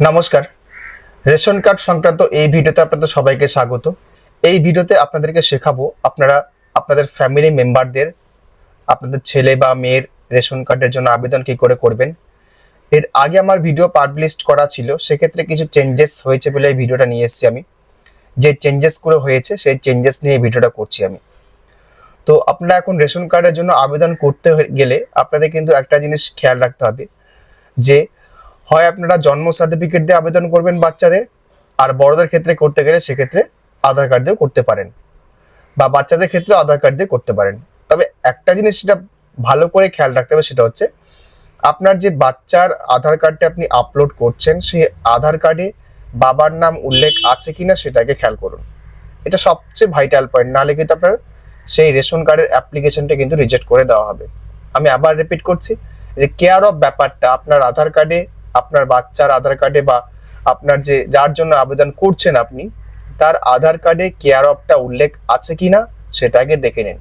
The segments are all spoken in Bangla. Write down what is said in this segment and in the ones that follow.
নমস্কার। রেশন কার্ড সংক্রান্ত এই ভিডিওতে আপনাদের সবাইকে স্বাগত। এই ভিডিওতে আপনাদেরকে শেখাবো আপনারা আপনাদের ফ্যামিলি মেম্বারদের আপনাদের ছেলে বা মেয়ের রেশন কার্ডের জন্য আবেদন কি করে করবেন। এর আগে আমার ভিডিও পাবলিশড করা ছিল, সেক্ষেত্রে কিছু চেঞ্জেস হয়েছে বলে এই ভিডিওটা নিয়ে এসেছি আমি। যে চেঞ্জেসগুলো হয়েছে, সেই চেঞ্জেস নিয়ে ভিডিওটা করছি আমি। তো আপনারা এখন রেশন কার্ডের জন্য আবেদন করতে গেলে আপনাদের কিন্তু একটা জিনিস খেয়াল রাখতে হবে, যে হয় আপনারা জন্ম সার্টিফিকেট দিয়ে আবেদন করবেন বাচ্চাদের, আর বড়দের ক্ষেত্রে করতে গেলে সেক্ষেত্রে আধার কার্ড দিয়েও করতে পারেন বা বাচ্চাদের ক্ষেত্রে আধার কার্ড দিয়ে করতে পারেন। তবে একটা জিনিস সেটা ভালো করে খেয়াল রাখতে হবে, সেটা হচ্ছে আপনার যে বাচ্চার আধার কার্ডটা আপনি আপলোড করছেন, সেই আধার কার্ডে বাবার নাম উল্লেখ আছে কিনা সেটাকে খেয়াল করুন। এটা সবচেয়ে ভাইটাল পয়েন্ট নাহলে কিন্তু আপনার সেই রেশন কার্ডের অ্যাপ্লিকেশনটা কিন্তু রিজেক্ট করে দেওয়া হবে। আমি আবার রিপিট করছি, যে কেয়ার অফ ব্যাপারটা, আপনার আধার কার্ডে আপনার বাচ্চার আধার কার্ডে বা আপনার যে, যার জন্য আবেদন করছেন আপনি, তার আধার কার্ডে কেয়ার অফটা উল্লেখ আছে কিনা আগে দেখে নিন।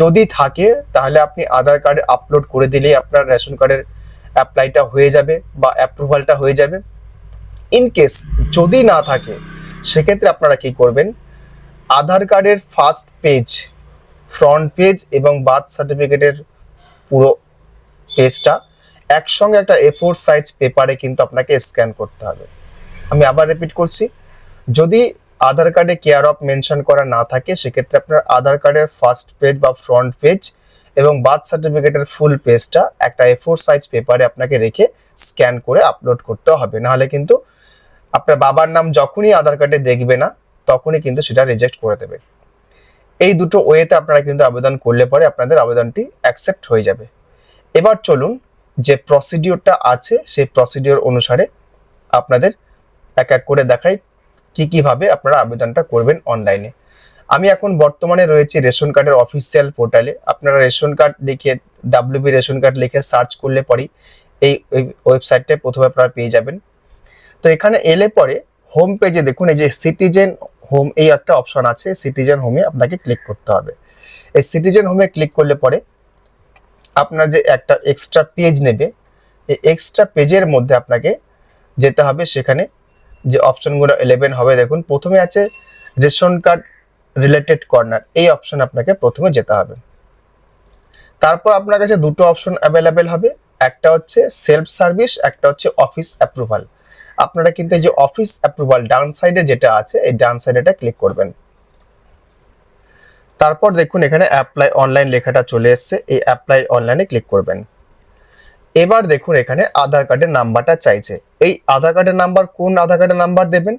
যদি থাকে, তাহলে আপনি আধার কার্ড আপলোড করে দিলেই আপনার রেশন কার্ডের অ্যাপ্লাইটা হয়ে যাবে বা অ্যাপ্রুভালটা হয়ে যাবে। ইন কেস যদি না থাকে, সেক্ষেত্রে আপনারা কি করবেন? আধার কার্ডের ফার্স্ট পেজ ফ্রন্ট পেজ এবং বার্থ সার্টিফিকেটের পুরো পেজটা একসঙ্গে একটা এ ফোর সাইজ পেপারে কিন্তু আপনাকে স্ক্যান করতে হবে। আমি আবার রিপিট করছি, যদি আধার কার্ডে কেয়ার অফ মেনশন করা না থাকে, সেক্ষেত্রে আপনার আধার কার্ডের ফার্স্ট পেজ বা ফ্রন্ট পেজ এবং বার্থ সার্টিফিকেটের ফুল পেজটা একটা এ ফোর সাইজ পেপারে আপনাকে রেখে স্ক্যান করে আপলোড করতে হবে। নাহলে কিন্তু আপনার বাবার নাম যখনই আধার কার্ডে দেখবে না, তখনই কিন্তু সেটা রিজেক্ট করে দেবে। এই দুটো ওয়েতে আপনারা কিন্তু আবেদন করলে পরে আপনাদের আবেদনটি অ্যাকসেপ্ট হয়ে যাবে। এবার চলুন যে প্রসিডিওরটা আছে, সেই প্রসিডিওর অনুসারে আপনাদের এক এক করে দেখাই কি কীভাবে আপনারা আবেদনটা করবেন অনলাইনে আমি এখন বর্তমানে রয়েছি রেশন কার্ডের অফিসিয়াল পোর্টালে আপনারা রেশন কার্ড লিখে ডাব্লিউবি রেশন কার্ড লিখে সার্চ করলে পরেই এই ওয়েবসাইটটা প্রথমে আপনারা পেয়ে যাবেন। তো এখানে এলে পরে হোম পেজে দেখুন, এই যে সিটিজেন হোম এই একটা অপশন আছে সিটিজেন হোমে আপনাকে ক্লিক করতে হবে। এই সিটিজেন হোমে ক্লিক করলে পরে আপনার যে একটা এক্সট্রা পেজ নেবে, এই এক্সট্রা পেজের মধ্যে আপনাকে যেতে হবে সেখানে যে অপশনগুলো এলেভেন হবে। দেখুন, প্রথমে আছে রেশন কার্ড রিলেটেড কর্নার এই অপশন আপনাকে প্রথমে যেতে হবে। তারপর আপনার কাছে দুটো অপশন অ্যাভেলেবেল হবে, একটা হচ্ছে সেলফ সার্ভিস একটা হচ্ছে অফিস অ্যাপ্রুভাল আপনারা কিন্তু এই যে অফিস অ্যাপ্রুভাল ডান সাইডে যেটা আছে, এই ডান সাইডে এটা ক্লিক করবেন। তারপর দেখুন এখানে অ্যাপ্লাই অনলাইন লেখাটা চলে এসেছে। এই অ্যাপ্লাই অনলাইনে ক্লিক করবেন। এবার দেখুন এখানে আধার কার্ডের নাম্বারটা চাইছে। এই আধার কার্ডের নাম্বার কোন আধার কার্ডের নাম্বার দেবেন?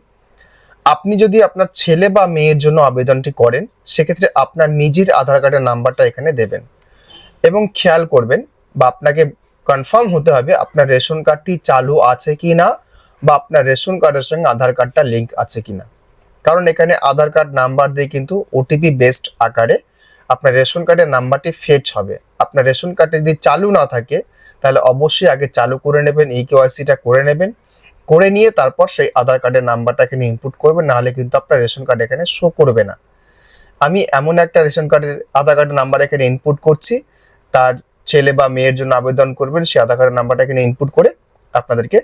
আপনি যদি আপনার ছেলে বা মেয়ের জন্য আবেদনটি করেন, সেক্ষেত্রে আপনার নিজের আধার কার্ডের নাম্বারটা এখানে দেবেন। এবং খেয়াল করবেন বা আপনাকে কনফার্ম হতে হবে আপনার রেশন কার্ডটি চালু আছে কি না বা আপনার রেশন কার্ডের সঙ্গে আধার কার্ডটা লিঙ্ক আছে কি না কারণ এখানে আধার কার্ড নাম্বার দিয়ে কিন্তু ওটিপি বেসড আকারে আপনার রেশন কার্ডের নাম্বারটি ফেচ হবে। আপনার রেশন কার্ডে যদি চালু না থাকে, তাহলে অবশ্যই আগে চালু করে নেবেন, এই কেওয়াইসিটা করে নেবেন। করে নিয়ে তারপর সেই আধার কার্ডের নাম্বারটা এখানে ইনপুট করবেন, নাহলে কিন্তু আপনার রেশন কার্ড এখানে শো করবে না। আমি এমন একটা রেশন কার্ডের, আধার কার্ডের নাম্বার এখানে ইনপুট করছি। তার ছেলে বা মেয়ের জন্য আবেদন করবেন, সেই আধার কার্ডের নাম্বারটা এখানে ইনপুট করে আপনাদেরকে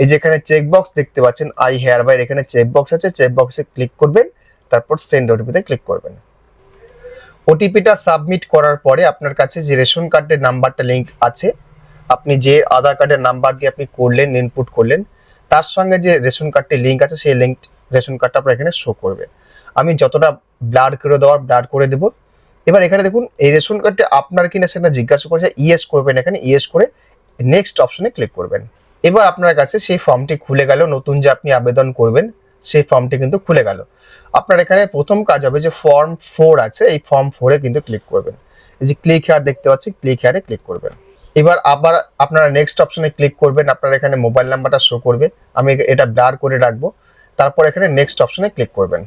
এই যে এখানে চেক বক্স দেখতে পাচ্ছেন আই হেয়ার বাই এখানে চেক বক্স আছে চেক বক্সে ক্লিক করবেন, তারপর সেন্ড ওটিপিতে ক্লিক করবেন। ওটিপিটা সাবমিট করার পরে আপনার কাছে যে রেশন কার্ডের নাম্বারটা লিংক আছে, আপনি যে আধার কার্ডের নাম্বার দিয়ে আপনি করলেন ইনপুট করলেন, তার সঙ্গে যে রেশন কার্ডটি লিঙ্ক আছে, সেই লিঙ্ক রেশন কার্ডটা আপনার এখানে শো করবে। আমি যতটা ব্লার করে দেওয়ার ব্লার করে দেবো। এবার এখানে দেখুন, এই রেশন কার্ডটা আপনার কিনা সেটা জিজ্ঞাসা করেছে ইয়েস করবেন এখানে ইয়েস করে নেক্সট অপশনে ক্লিক করবেন। এবার আপনার কাছে সেই ফর্মটি খুলে গেল, নতুন যে আপনি আবেদন করবেন, সেই ফর্মটি কিন্তু খুলে গেল। আপনার এখানে প্রথম কাজ হবে যে ফর্ম ফোর আছে, এই ফর্ম ফোরে কিন্তু ক্লিক করবেন। এই যে ক্লিক হেয়ার দেখতে পাচ্ছি ক্লিক হেয়ারে ক্লিক করবেন। এবার আবার আপনারা নেক্সট অপশনে ক্লিক করবেন, আপনার এখানে মোবাইল নাম্বারটা শো করবে। আমি এটা ব্লার করে রাখব, তারপর এখানে নেক্সট অপশনে ক্লিক করবেন।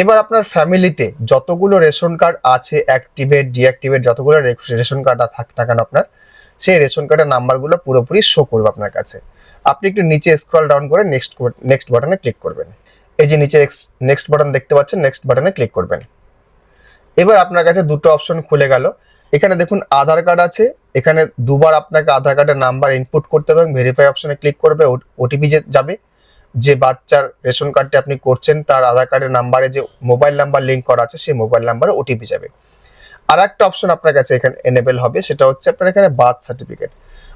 এবার আপনার ফ্যামিলিতে যতগুলো রেশন কার্ড আছে অ্যাক্টিভেট ডিঅ্যাক্টিভেট যতগুলো রেশন কার্ড থাক না আপনার, সেই রেশন কার্ডের নাম্বারগুলো পুরোপুরি শো করবে আপনার কাছে। আপনি একটু নিচে স্ক্রল ডাউন করে নেক্সট নেক্সট বাটনে ক্লিক করবেন। এই যে নিচে নেক্সট বাটন দেখতে পাচ্ছেন নেক্সট বাটনে ক্লিক করবেন। এবার আপনার কাছে দুটো অপশন খুলে গেল। এখানে দেখুন আধার কার্ড আছে, এখানে দুবার আপনাকে আধার কার্ডের নাম্বার ইনপুট করতে হবে এবং ভেরিফাই অপশনে ক্লিক করবে ওটিপি যে যাবে। যে বাচ্চার রেশন কার্ডটি আপনি করছেন, তার আধার কার্ডের নাম্বারে যে মোবাইল নাম্বার লিঙ্ক করা আছে, সেই মোবাইল নাম্বারে ওটিপি যাবে। আর একটা অপশন আপনার কাছে এখানে এনেবেল হবে, সেটা হচ্ছে আপনার এখানে বার্থ সার্টিফিকেট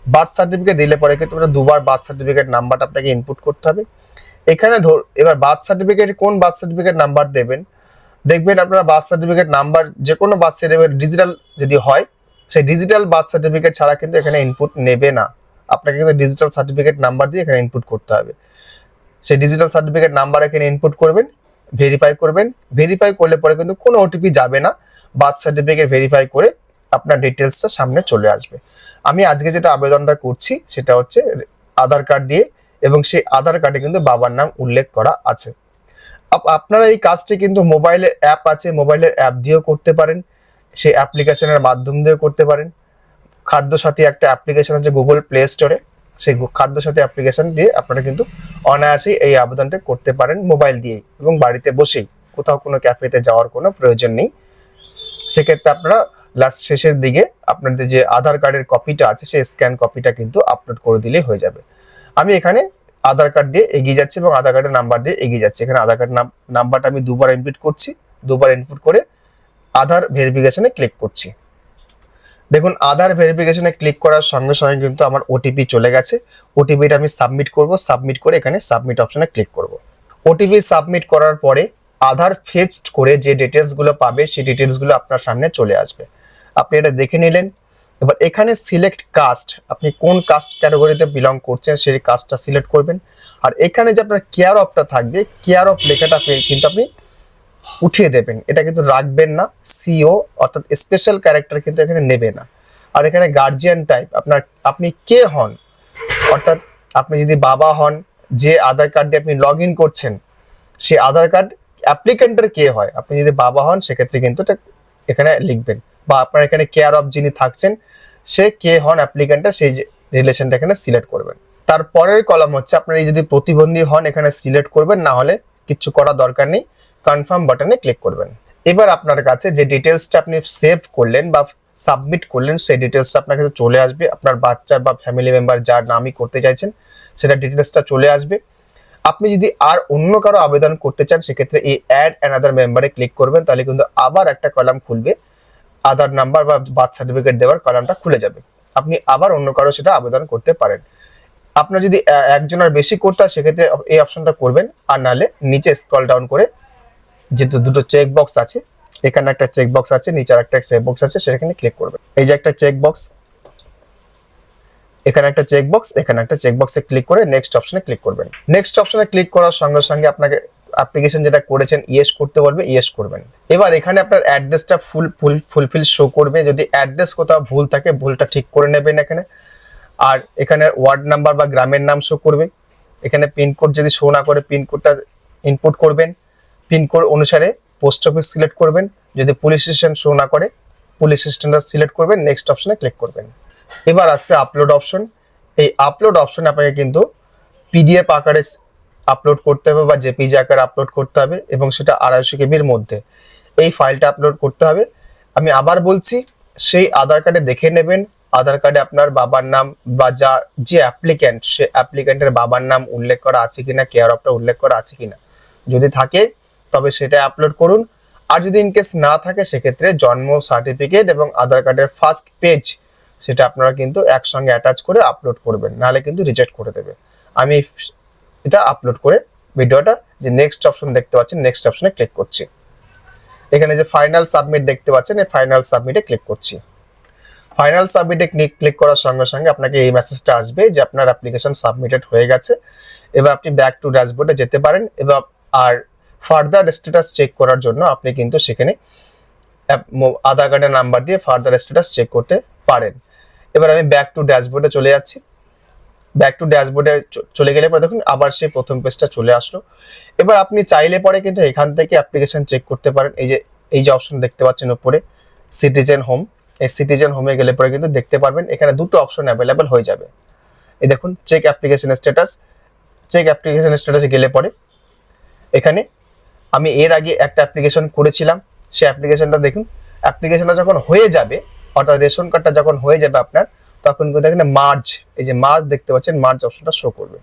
বার্থ সার্টিফিকেট দিলে পরে কিন্তু দুবার বার্থ সার্টিফিকেট নাম্বারটা আপনাকে ইনপুট করতে হবে। এখানে ধর, এবার বার্থ সার্টিফিকেট কোন বার্থ সার্টিফিকেট নাম্বার দেবেন? দেখবেন আপনারা বার্থ সার্টিফিকেট নাম্বার যে কোনো বার্থ সার্টিফিকেট ডিজিটাল যদি হয়, সেই ডিজিটাল বার্থ সার্টিফিকেট ছাড়া কিন্তু এখানে ইনপুট নেবে না। আপনাকে কিন্তু ডিজিটাল সার্টিফিকেট নাম্বার দিয়ে এখানে ইনপুট করতে হবে। সেই ডিজিটাল সার্টিফিকেট নাম্বার এখানে ইনপুট করবেন ভেরিফাই করবেন। ভেরিফাই করলে পরে কিন্তু কোনো ওটিপি যাবে না। বার্থ সার্টিফিকেট ভেরিফাই করে আপনার ডিটেলসটা সামনে চলে আসবে। আমি আজকে যেটা আবেদনটা করছি, সেটা হচ্ছে আধার কার্ড দিয়ে এবং সেই আধার কার্ডে কিন্তু বাবার নাম উল্লেখ করা আছে। আপ- আপনারা এই কাজটি কিন্তু মোবাইলের অ্যাপ আছে, মোবাইলের অ্যাপ দিয়েও করতে পারেন, সেই অ্যাপ্লিকেশনের মাধ্যম দিয়েও করতে পারেন। খাদ্য সাথী একটা অ্যাপ্লিকেশন আছে গুগল প্লে স্টোরে, সেই গু- খাদ্য সাথী অ্যাপ্লিকেশন দিয়ে আপনারা কিন্তু অনায়াসেই এই আবেদনটা করতে পারেন মোবাইল দিয়েই এবং বাড়িতে বসেই, কোথাও কোনো ক্যাফেতে যাওয়ার কোনো প্রয়োজন নেই। সেক্ষেত্রে আপনারা লাস্ট শেষের দিকে আপনাদের যে আধার কার্ডের কপিটা আছে, সেই স্ক্যান কপিটা কিন্তু আপলোড করে দিলেই হয়ে যাবে। আমি এখানে আধার কার্ড দিয়ে এগিয়ে যাচ্ছি এবং আধার কার্ডের নাম্বার দিয়ে এগিয়ে যাচ্ছি। এখানে আধার কার্ড নাম্বারটা আমি দুবার ইনপুট করছি, দুবার ইনপুট করে আধার ভেরিফিকেশনে ক্লিক করছি। দেখুন, আধার ভেরিফিকেশনে ক্লিক করার সঙ্গে সঙ্গে কিন্তু আমার ওটিপি চলে গেছে। ওটিপিটা আমি সাবমিট করব সাবমিট করে এখানে সাবমিট অপশনে ক্লিক করব। ওটিপি সাবমিট করার পরে আধার ফেচড করে যে ডিটেলসগুলো পাবে, সেই ডিটেলসগুলো আপনার সামনে চলে আসবে। আপনি এটা দেখে নিলেন। এবার এখানে সিলেক্ট কাস্ট আপনি কোন কাস্ট ক্যাটাগরিতে বিলং করছেন সেই কাস্টটা সিলেক্ট করবেন। আর এখানে যে আপনার কেয়ার অফটা থাকবে কেয়ার অফ লেখাটা কিন্তু আপনি উঠিয়ে দেবেন। এটা কিন্তু রাখবেন না। সিও অর্থাৎ স্পেশাল ক্যারেক্টার কিন্তু এখানে নেবে না। আর এখানে গার্জিয়ান টাইপ আপনার, আপনি কে হন? অর্থাৎ আপনি যদি বাবা হন, যে আধার কার্ড দিয়ে আপনি লগ ইন করছেন সে আধার কার্ড অ্যাপ্লিকেন্টের কে হয়? আপনি যদি বাবা হন, সেক্ষেত্রে কিন্তু এটা এখানে লিখবেন। বা আপনার এখানে কেয়ার অফ যিনি থাকছেন, সে কে হন অ্যাপ্লিকেন্টের সেই রিলেশনটা এখানে সিলেক্ট করবেন। তারপরের কলাম হচ্ছে, আপনার যদি প্রতিবন্ধী হন, এখানে সিলেক্ট করবেন, না হলে কিচ্ছু করার দরকার নেই কনফার্ম বাটনে ক্লিক করবেন। এবার আপনার কাছে যে ডিটেলসটা আপনি সেভ করলেন বা সাবমিট করলেন, সেই ডিটেলসটা আপনার কাছে চলে আসবে। আপনার বাচ্চার বা ফ্যামিলি মেম্বার যার নামই করতে চাইছেন, সেটা ডিটেলসটা চলে আসবে। আপনি যদি আর অন্য কারও আবেদন করতে চান, সেক্ষেত্রে এই অ্যাড অ্যানাদার মেম্বারে ক্লিক করবেন, তাহলে কিন্তু আবার একটা কলাম খুলবে। আধার নাম্বার বা বার্থ সার্টিফিকেট দেওয়ার কলামটা খুলে যাবে। আপনি আবার অন্য কারও সেটা আবেদন করতে পারেন। আপনার যদি একজন আর বেশি করতে হয়, সেক্ষেত্রে এই অপশনটা করবেন। আর নাহলে নিচে স্ক্রল ডাউন করে যেহেতু দুটো চেক বক্স আছে, এখানে একটা চেক বক্স আছে, নিচে আর একটা চেক বক্স আছে, সেখানে ক্লিক করবেন। এই যে একটা চেক বক্স এখানে একটা চেক বক্স এখানে একটা চেক বক্সে ক্লিক করে নেক্সট অপশনে ক্লিক করবেন। নেক্সট অপশনে ক্লিক করার সঙ্গে সঙ্গে আপনাকে অ্যাপ্লিকেশন যেটা করেছেন ইয়েস করতে বলবে ইয়েস করবেন এবার এখানে আপনার অ্যাড্রেসটা ফুল ফুল ফুলফিল শো করবে। যদি অ্যাড্রেস কোথাও ভুল থাকে, ভুলটা ঠিক করে নেবেন এখানে। আর এখানে ওয়ার্ড নাম্বার বা গ্রামের নাম শো করবে। এখানে পিনকোড যদি শো না করে পিনকোডটা ইনপুট করবেন। পিনকোড অনুসারে পোস্ট অফিস সিলেক্ট করবেন। যদি পুলিশ স্টেশন শো না করে পুলিশ স্টেশনটা সিলেক্ট করবেন নেক্সট অপশনে ক্লিক করবেন। এবার আসছে আপলোড অপশন এই আপলোড অপশনে আপনাকে কিন্তু পিডিএফ আকারে আপলোড করতে হবে বা জেপিজি আকারে আপলোড করতে হবে এবং সেটা আড়াইশো কেবির মধ্যে। এই ফাইলটা আপলোড করতে হবে। আমি আবার বলছি, সেই আধার কার্ডে দেখে নেবেন। আধার কার্ডে আপনার বাবার নাম বা যা, যে অ্যাপ্লিক্যান্ট সে অ্যাপ্লিক্যান্টের বাবার নাম উল্লেখ করা আছে কিনা কেয়ার অফটা উল্লেখ করা আছে কিনা। যদি থাকে, তবে সেটা আপলোড করুন। আর যদি ইনকেস না থাকে, সেক্ষেত্রে জন্ম সার্টিফিকেট এবং আধার কার্ডের ফার্স্ট পেজ সেটা আপনারা কিন্তু একসঙ্গে অ্যাটাচ করে আপলোড করবেন। নাহলে কিন্তু রিজেক্ট করে দেবে। আমি এটা আপলোড করে ভিডিওটা যে নেক্সট অপশন দেখতে পাচ্ছেন নেক্সট অপশনে ক্লিক করছি। এখানে যে ফাইনাল সাবমিট দেখতে পাচ্ছেন, এই ফাইনাল সাবমিটে ক্লিক করছি। ফাইনাল সাবমিটে ক্লিক ক্লিক করার সঙ্গে সঙ্গে আপনাকে এই মেসেজটা আসবে যে আপনার অ্যাপ্লিকেশন সাবমিটেড হয়ে গেছে। এবার আপনি ব্যাক টু ড্যাশবোর্ডে যেতে পারেন এবং আর ফার্দার স্ট্যাটাস চেক করার জন্য আপনি কিন্তু সেখানে আধার কার্ডের নাম্বার দিয়ে ফার্দার স্ট্যাটাস চেক করতে পারেন। এবার আমি ব্যাক টু ড্যাশবোর্ডে চলে যাচ্ছি। ব্যাক টু ড্যাশবোর্ডে চলে গেলে পরে দেখুন আবার সেই প্রথম পেজটা চলে আসলো। এবার আপনি চাইলে পরে কিন্তু এখান থেকে অ্যাপ্লিকেশন চেক করতে পারেন। এই যে এই যে অপশন দেখতে পাচ্ছেন উপরে সিটিজেন হোম এই সিটিজেন হোমে গেলে পরে কিন্তু দেখতে পারবেন, এখানে দুটো অপশন অ্যাভেলেবেল হয়ে যাবে। এই দেখুন check application status check application স্ট্যাটাসে গেলে পরে এখানে আমি এর আগে একটা অ্যাপ্লিকেশন করেছিলাম। সেই অ্যাপ্লিকেশনটা দেখুন অ্যাপ্লিকেশনটা যখন হয়ে যাবে, অর্থাৎ রেশন কার্ডটা যখন হয়ে যাবে আপনার তখন কিন্তু এখানে মার্জ এই যে মার্জ দেখতে পাচ্ছেন মার্জ অপশনটা শো করবে।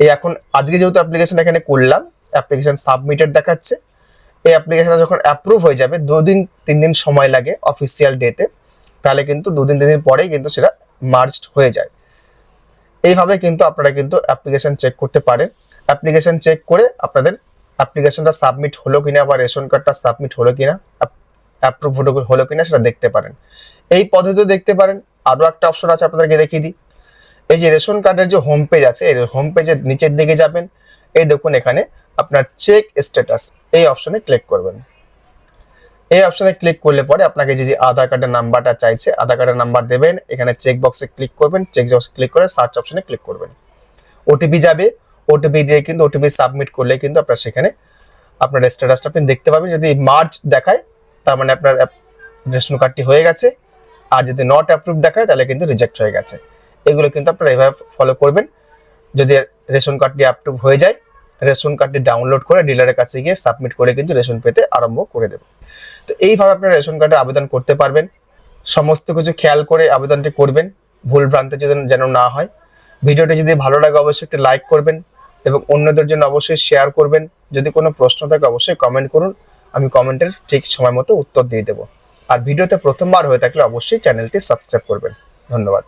এই এখন, আজকে যেহেতু অ্যাপ্লিকেশন এখানে করলাম অ্যাপ্লিকেশন সাবমিটেড দেখাচ্ছে, এই অ্যাপ্লিকেশনটা যখন অ্যাপ্রুভ হয়ে যাবে, দুদিন, তিন দিন সময় লাগে অফিসিয়াল ডেতে তাহলে কিন্তু দুদিন, তিন দিন পরেই কিন্তু সেটা মার্জড হয়ে যায়। এইভাবে কিন্তু আপনারা কিন্তু অ্যাপ্লিকেশন চেক করতে পারেন। অ্যাপ্লিকেশন চেক করে আপনাদের অ্যাপ্লিকেশনটা সাবমিট হলো কিনা বা রেশন কার্ডটা সাবমিট হলো কিনা অ্যাপ্রুভ হলো কিনা সেটা দেখতে পারেন। এই পদ্ধতিতে দেখতে পারেন আরও একটা অপশন আছে আপনাদেরকে দেখিয়ে দিই। এই যে রেশন কার্ডের যে হোম পেজ আছে, এই হোম পেজের নিচের দিকে যাবেন। এই দেখুন এখানে আপনার চেক স্ট্যাটাস এই অপশনে ক্লিক করবেন। এই অপশনে ক্লিক করলে পরে আপনাকে যে আধার কার্ডের নাম্বারটা চাইছে, আধার কার্ডের নাম্বার দেবেন। এখানে চেক বক্সে ক্লিক করবেন চেক বক্সে ক্লিক করে সার্চ অপশনে ক্লিক করবেন। ওটিপি যাবে। ওটিপি দিয়ে কিন্তু ওটিপি সাবমিট করলে কিন্তু আপনার সেখানে আপনার স্ট্যাটাসটা আপনি দেখতে পাবেন। যদি মার্চ দেখায়, তার মানে আপনার রেশন কার্ডটি হয়ে গেছে। আর যদি নট অ্যাপ্রুভ দেখায়, তাহলে কিন্তু রিজেক্ট হয়ে গেছে। এগুলো কিন্তু আপনারা এভাবে ফলো করবেন। যদি রেশন কার্ডটি অ্যাপ্রুভ হয়ে যায়, রেশন কার্ডটি ডাউনলোড করে ডিলারের কাছে গিয়ে সাবমিট করে কিন্তু রেশন পেতে আরম্ভ করে দেবে। তো এইভাবে আপনারা রেশন কার্ডে আবেদন করতে পারবেন। সমস্ত কিছু খেয়াল করে আবেদনটি করবেন। ভুল ভ্রান্তি যেন যেন না হয়। ভিডিওটি যদি ভালো লাগে, অবশ্যই একটি লাইক করবেন এবং অন্যদের জন্য অবশ্যই শেয়ার করবেন। যদি কোনো প্রশ্ন থাকে, অবশ্যই কমেন্ট করুন। আমি কমেন্টের ঠিক সময় মতো উত্তর দিয়ে দেবো। আর ভিডিওতে প্রথমবার হয়ে থাকলে অবশ্যই চ্যানেলটি সাবস্ক্রাইব করবেন। ধন্যবাদ।